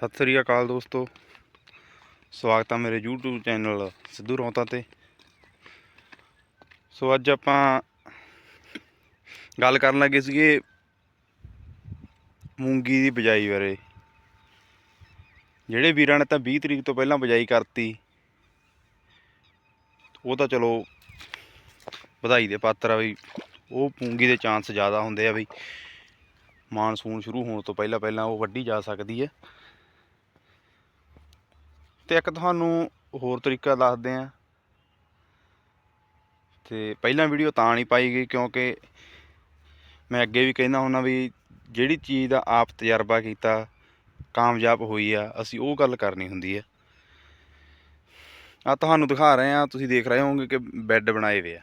ਸਤਿ ਸ੍ਰੀ ਅਕਾਲ ਦੋਸਤੋ। ਸਵਾਗਤ ਹੈ ਮੇਰੇ YouTube ਚੈਨਲ ਸਿੱਧੂ ਰੌਂਤਾ ਤੇ। ਸੋ ਅੱਜ ਆਪਾਂ ਗੱਲ ਕਰਨ ਲੱਗੇ ਸੀਗੇ ਮੂੰਗੀ ਦੀ ਬਿਜਾਈ ਬਾਰੇ। ਜਿਹੜੇ ਵੀਰਾਂ ਨੇ ਤਾਂ 20 ਤਰੀਕ ਤੋਂ ਪਹਿਲਾਂ ਬਿਜਾਈ ਕਰਤੀ, ਉਹ ਤਾਂ ਚਲੋ ਵਧਾਈ ਦੇ ਪਾਤਰ ਆ ਵੀ ਉਹ ਮੂੰਗੀ ਦੇ ਚਾਂਸ ਜ਼ਿਆਦਾ ਹੁੰਦੇ ਆ ਵੀ ਮਾਨਸੂਨ ਸ਼ੁਰੂ ਹੋਣ ਤੋਂ ਪਹਿਲਾਂ ਪਹਿਲਾਂ ਉਹ ਵੱਢੀ ਜਾ ਸਕਦੀ ਹੈ। ਤੇ ਇੱਕ ਤੁਹਾਨੂੰ ਹੋਰ ਤਰੀਕਾ ਦੱਸਦੇ ਆ ਤੇ ਪਹਿਲਾਂ ਵੀਡੀਓ ਤਾਂ ਨਹੀਂ ਪਾਈ ਗਈ ਕਿਉਂਕਿ ਮੈਂ ਅੱਗੇ ਵੀ ਕਹਿੰਦਾ ਹੁੰਦਾ ਵੀ ਜਿਹੜੀ ਚੀਜ਼ ਦਾ ਆਪ ਤਜਰਬਾ ਕੀਤਾ, ਕਾਮਯਾਬ ਹੋਈ ਆ, ਅਸੀਂ ਉਹ ਗੱਲ ਕਰਨੀ ਹੁੰਦੀ ਹੈ ਆ ਤੁਹਾਨੂੰ ਦਿਖਾ ਰਹੇ ਆ ਤੁਸੀਂ ਦੇਖ ਰਹੇ ਹੋਵੋਗੇ ਕਿ ਬੈੱਡ ਬਣਾਏ ਹੋਏ ਆ।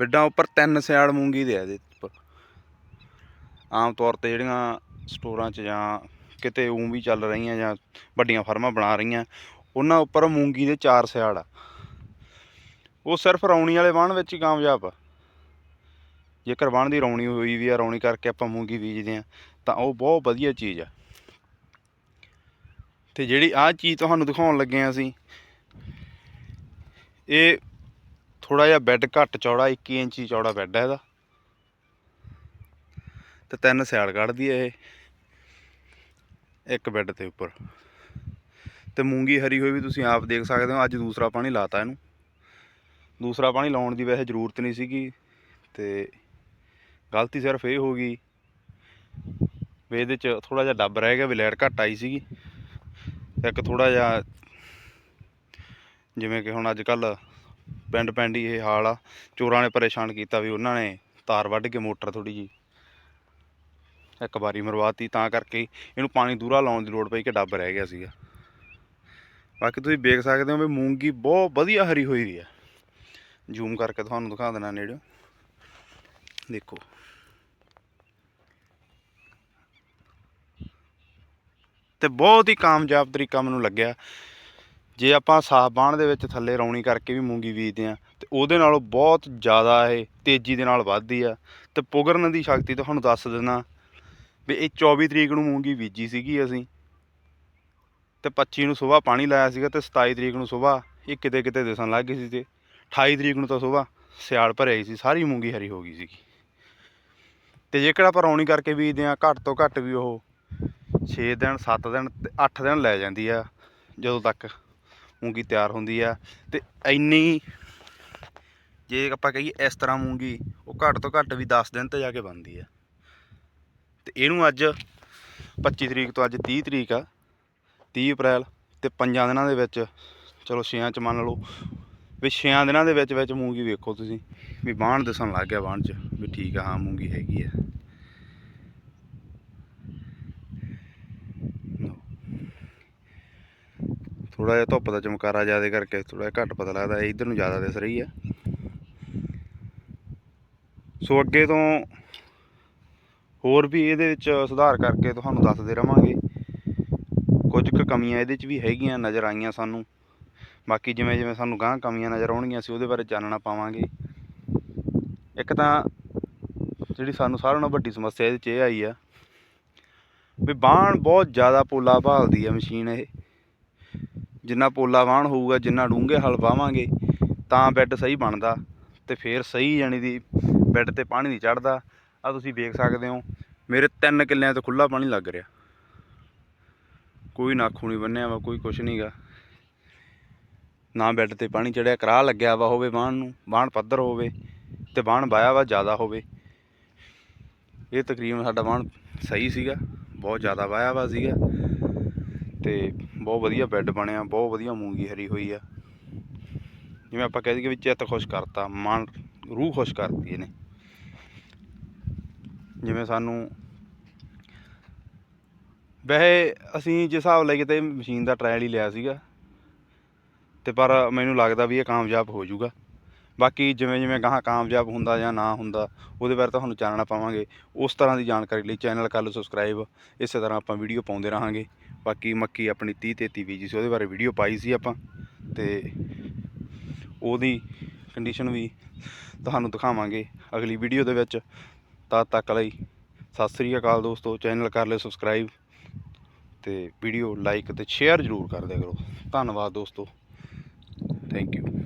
ਬੈੱਡਾਂ ਉੱਪਰ ਤਿੰਨ ਸਿਆੜ ਮੂੰਗੀ ਦੇ ਆ ਇਹਦੇ ਉੱਪਰ। ਆਮ ਤੌਰ ਤੇ ਜਿਹੜੀਆਂ ਸਟੋਰਾਂ 'ਚ ਜਾਂ ਕਿਤੇ ਉਂ ਵੀ ਚੱਲ ਰਹੀਆਂ ਜਾਂ ਵੱਡੀਆਂ ਫਰਮਾਂ ਬਣਾ ਰਹੀਆਂ, ਉਹਨਾਂ ਉੱਪਰ ਮੂੰਗੀ ਦੇ ਚਾਰ ਸਿਆੜ ਆ। ਉਹ ਸਿਰਫ ਰੌਣੀ ਵਾਲੇ ਵਾਹਣ ਵਿੱਚ ਹੀ ਕਾਮਯਾਬ ਆ। ਜੇਕਰ ਵਾਹਣ ਦੀ ਰੌਣੀ ਹੋਈ ਵੀ ਆ, ਰੌਣੀ ਕਰਕੇ ਆਪਾਂ ਮੂੰਗੀ ਬੀਜਦੇ ਆ ਤਾਂ ਉਹ ਬਹੁਤ ਵਧੀਆ ਚੀਜ਼ ਆ। ਤੇ ਜਿਹੜੀ ਆਹ ਚੀਜ਼ ਤੁਹਾਨੂੰ ਦਿਖਾਉਣ ਲੱਗੇ ਆ ਅਸੀਂ, ਇਹ ਥੋੜਾ ਜਿਹਾ ਬੈੱਡ ਘੱਟ ਚੌੜਾ 21 ਇੰਚੀ ਚੌੜਾ ਬੈੱਡ ਹੈ ਇਹਦਾ। ਤੇ ਤਿੰਨ ਸਿਆੜ ਕੱਢਦੀ ਹੈ ਇਹ। ਇੱਕ ਬੈੱਡ ਦੇ ਉੱਪਰ। ਤੇ ਮੂੰਗੀ ਹਰੀ ਹੋਈ ਵੀ ਤੁਸੀਂ ਆਪ ਦੇਖ ਸਕਦੇ ਹੋ, ਅੱਜ ਦੂਸਰਾ ਪਾਣੀ ਲਾਤਾ ਇਹਨੂੰ। ਦੂਸਰਾ ਪਾਣੀ ਲਾਉਣ ਦੀ ਵੈਸੇ ਜ਼ਰੂਰਤ ਨਹੀਂ ਸੀਗੀ ਤੇ ਗਲਤੀ ਸਿਰਫ ਇਹ ਹੋ ਗਈ ਵੀ ਇਹਦੇ ਚ ਥੋੜਾ ਜਿਹਾ ਡੱਬ ਰਹਿ ਗਿਆ, ਵੀ ਲਾਈਟ ਘੱਟ ਆਈ ਸੀਗੀ। ਇੱਕ ਥੋੜਾ ਜਿਹਾ ਜਿਵੇਂ ਕਿ ਹੁਣ ਅੱਜ ਕੱਲ ਪਿੰਡ ਪਿੰਡ ਹੀ ਇਹ ਹਾਲ ਆ। ਚੋਰਾਂ ਨੇ ਪਰੇਸ਼ਾਨ ਕੀਤਾ ਵੀ ਉਹਨਾਂ ਨੇ ਤਾਰ ਵੱਢ ਕੇ ਮੋਟਰ ਥੋੜੀ ਜੀ ਇੱਕ ਵਾਰੀ ਮਰਵਾਤੀ, ਤਾਂ ਕਰਕੇ ਇਹਨੂੰ ਪਾਣੀ ਦੂਰਾ ਲਾਉਣ ਦੀ ਲੋੜ ਪਈ ਕਿ ਡੱਬ ਰਹਿ ਗਿਆ ਸੀਗਾ। ਬਾਕੀ ਤੁਸੀਂ ਵੇਖ ਸਕਦੇ ਹੋ ਵੀ ਮੂੰਗੀ ਬਹੁਤ ਵਧੀਆ ਹਰੀ ਹੋਈ ਵੀ ਆ। ਜ਼ੂਮ ਕਰਕੇ ਤੁਹਾਨੂੰ ਦਿਖਾ ਦੇਣਾ ਨੇੜੇ ਦੇਖੋ। ਤੇ ਬਹੁਤ ਹੀ ਕਾਮਯਾਬ ਤਰੀਕਾ ਮੈਨੂੰ ਲੱਗਿਆ। ਜੇ ਆਪਾਂ ਸਾਫ਼ ਬਾਣ ਦੇ ਵਿੱਚ ਥੱਲੇ ਰੌਣੀ ਕਰਕੇ ਵੀ ਮੂੰਗੀ ਬੀਜਦੇ ਆ ਤੇ ਉਹਦੇ ਨਾਲੋਂ ਬਹੁਤ ਜ਼ਿਆਦਾ ਇਹ ਤੇਜ਼ੀ ਦੇ ਨਾਲ ਵੱਧਦੀ ਆ। ਤੇ ਪੁਗਰਨ ਦੀ ਸ਼ਕਤੀ ਤੁਹਾਨੂੰ ਦੱਸ ਦਿੰਦਾ। ਵੀ ਇਹ 24 ਤਰੀਕ ਨੂੰ ਮੂੰਗੀ ਬੀਜੀ ਸੀਗੀ ਅਸੀਂ ਤੇ 25 ਨੂੰ ਸਵੇਰ ਪਾਣੀ ਲਾਇਆ ਸੀਗਾ ਤੇ 27 ਤਰੀਕ ਨੂੰ ਸਵੇਰ ਇਹ ਕਿਤੇ ਕਿਤੇ ਦਿਸਣ ਲੱਗ ਗਈ ਸੀ ਤੇ 28 ਤਰੀਕ ਨੂੰ ਤਾਂ ਸਵੇਰ ਸਿਆਲ ਭਰਿਆ ਹੀ ਸੀ, ਸਾਰੀ ਮੂੰਗੀ ਹਰੀ ਹੋ ਗਈ ਸੀਗੀ। ਤੇ ਜੇਕਰ ਆਪਾਂ ਰੌਣੀ ਕਰਕੇ ਬੀਜਦੇ ਆ ਘੱਟ ਤੋਂ ਘੱਟ ਵੀ ਉਹ 6 ਦਿਨ 7 ਦਿਨ ਤੇ 8 ਦਿਨ ਲੈ ਜਾਂਦੀ ਆ, ਜਦੋਂ ਤੱਕ ਮੂੰਗੀ ਤਿਆਰ ਹੁੰਦੀ ਆ। ਤੇ ਇੰਨੀ ਜੇ ਆਪਾਂ ਕਹੀਏ ਇਸ ਤਰ੍ਹਾਂ ਮੂੰਗੀ, ਉਹ ਘੱਟ ਤੋਂ ਘੱਟ ਵੀ 10 ਦਿਨ ਤੇ ਜਾ ਕੇ ਬਣਦੀ ਆ। ਤੇ ਇਹਨੂੰ ਅੱਜ 25 ਤਰੀਕ ਤੋਂ ਅੱਜ 30 ਤਰੀਕ ਆ 30 ਅਪ੍ਰੈਲ ਤੇ ਪੰਜਾਂ ਦਿਨਾਂ ਦੇ ਵਿੱਚ, ਚਲੋ ਛੇਆਂ ਚ ਮੰਨ ਲਓ, ਵੀ ਛੇਆਂ ਦਿਨਾਂ ਦੇ ਵਿੱਚ ਵਿੱਚ ਮੂੰਗੀ ਵੇਖੋ ਤੁਸੀਂ, ਵੀ ਬਾਣ ਦਿਸਣ ਲੱਗ ਗਿਆ ਬਾਣ ਚ, ਵੀ ਠੀਕ ਆ, ਹਾਂ ਮੂੰਗੀ ਹੈਗੀ ਆ। ਥੋੜਾ ਜਿਹਾ ਧੁੱਪ ਦਾ ਚਮਕਾਰਾ ਜ਼ਿਆਦਾ ਕਰਕੇ ਥੋੜਾ ਜਿਹਾ ਘੱਟ ਪਤਾ ਲੱਗਦਾ ਇਧਰ ਨੂੰ ਜ਼ਿਆਦਾ ਦਿਸ ਰਹੀ ਆ। ਸੋ ਅੱਗੇ ਤੋਂ ਹੋਰ ਵੀ ਇਹਦੇ ਵਿੱਚ ਸੁਧਾਰ ਕਰਕੇ ਤੁਹਾਨੂੰ ਦੱਸਦੇ ਰਵਾਂਗੇ। ਕੁਝ ਕੁ ਕਮੀਆਂ ਇਹਦੇ 'ਚ ਵੀ ਹੈਗੀਆਂ ਨਜ਼ਰ ਆਈਆਂ ਸਾਨੂੰ। ਬਾਕੀ ਜਿਵੇਂ ਜਿਵੇਂ ਸਾਨੂੰ ਗਾਂ ਕਮੀਆਂ ਨਜ਼ਰ ਆਉਣਗੀਆਂ, ਅਸੀਂ ਉਹਦੇ ਬਾਰੇ ਚਾਨਣਾ ਪਾਵਾਂਗੇ। ਇੱਕ ਤਾਂ ਜਿਹੜੀ ਸਾਨੂੰ ਸਾਰਿਆਂ ਨਾਲੋਂ ਵੱਡੀ ਸਮੱਸਿਆ ਇਹਦੇ 'ਚ ਇਹ ਆਈ ਆ ਵੀ ਬਾਣ ਬਹੁਤ ਜ਼ਿਆਦਾ ਪੋਲਾ ਭਾਲਦੀ ਆ ਮਸ਼ੀਨ ਇਹ। ਜਿੰਨਾ ਪੋਲਾ ਬਾਣ ਹੋਊਗਾ, ਜਿੰਨਾ ਡੂੰਘੇ ਹਲ ਪਾਵਾਂਗੇ ਤਾਂ ਬੈੱਡ ਸਹੀ ਬਣਦਾ ਤੇ ਫੇਰ ਸਹੀ ਜਾਣੀ ਦੀ ਬੈੱਡ ਤੇ ਪਾਣੀ ਨਹੀਂ ਚੜਦਾ ਆ ਤੁਸੀਂ ਵੇਖ ਸਕਦੇ ਹੋ ਮੇਰੇ ਤਿੰਨ ਕਿੱਲਿਆਂ ਤੋਂ ਖੁੱਲਾ ਪਾਣੀ ਲੱਗ ਰਿਹਾ। ਕੋਈ ਨਾਖੂ ਨਹੀਂ ਬੰਨਿਆ ਵਾ, ਕੋਈ ਕੁਛ ਨਹੀਂਗਾ ਨਾ ਬੈੱਡ ਤੇ ਪਾਣੀ ਚੜਿਆ, ਕਰਾਹ ਲੱਗਿਆ ਵਾ ਹੋਵੇ ਬਾਣ ਨੂੰ ਬਾਣ ਪੱਧਰ ਹੋਵੇ ਤੇ ਬਾਣ ਵਾਇਆ ਵਾ ਜ਼ਿਆਦਾ ਹੋਵੇ। ਇਹ ਤਕਰੀਬਨ ਸਾਡਾ ਬਾਣ ਸਹੀ ਸੀਗਾ, ਬਹੁਤ ਜ਼ਿਆਦਾ ਵਾਇਆ ਵਾ ਸੀਗਾ ਤੇ ਬਹੁਤ ਵਧੀਆ ਬੈੱਡ ਬਣਿਆ, ਬਹੁਤ ਵਧੀਆ ਮੂੰਗੀ ਹਰੀ ਹੋਈ ਆ। ਜਿਵੇਂ ਆਪਾਂ ਕਹਿ ਦਈਏ ਵੀ ਚਿੱਤ ਖੁਸ਼ ਕਰਤਾ ਮਨ ਰੂਹ ਖੁਸ਼ ਕਰਤੀ ਇਹਨੇ। ਜਿਵੇਂ ਸਾਨੂੰ ਵੈਸੇ ਅਸੀਂ ਜਿਸ ਹਿਸਾਬ ਲਈ ਤੇ ਮਸ਼ੀਨ ਦਾ ਟ੍ਰਾਇਲ ਹੀ ਲਿਆ ਸੀਗਾ, ਤੇ ਪਰ ਮੈਨੂੰ ਲੱਗਦਾ ਵੀ ਇਹ ਕਾਮਯਾਬ ਹੋ ਜਾਊਗਾ। ਬਾਕੀ ਜਿਵੇਂ ਜਿਵੇਂ ਗਾਹਾਂ ਕਾਮਯਾਬ ਹੁੰਦਾ ਜਾਂ ਨਾ ਹੁੰਦਾ, ਉਹਦੇ ਬਾਰੇ ਤੁਹਾਨੂੰ ਚਾਨਣਾ ਪਾਵਾਂਗੇ। ਉਸ ਤਰ੍ਹਾਂ ਦੀ ਜਾਣਕਾਰੀ ਲਈ ਚੈਨਲ ਕਰ ਲਓ ਸਬਸਕ੍ਰਾਈਬ ਇਸੇ ਤਰ੍ਹਾਂ ਆਪਾਂ ਵੀਡੀਓ ਪਾਉਂਦੇ ਰਹਾਂਗੇ। ਬਾਕੀ ਮੱਕੀ ਆਪਣੀ 30 33 ਬੀਜੀ ਸੀ, ਉਹਦੇ ਬਾਰੇ ਵੀਡੀਓ ਪਾਈ ਸੀ ਆਪਾਂ। ਤੇ ਉਹਦੀ ਕੰਡੀਸ਼ਨ ਵੀ ਤੁਹਾਨੂੰ ਦਿਖਾਵਾਂਗੇ ਅਗਲੀ ਵੀਡੀਓ ਦੇ ਵਿੱਚ। ਤਦ ਤੱਕ ਲਈ ਸਤਿ ਸ੍ਰੀ ਅਕਾਲ ਦੋਸਤੋ, ਚੈਨਲ ਕਰ ਲਿਓ ਸਬਸਕ੍ਰਾਈਬ ਤੇ ਵੀਡੀਓ ਲਾਈਕ ਤੇ ਸ਼ੇਅਰ ਜ਼ਰੂਰ ਕਰਦੇ ਕਰੋ। ਧੰਨਵਾਦ ਦੋਸਤੋ। Thank you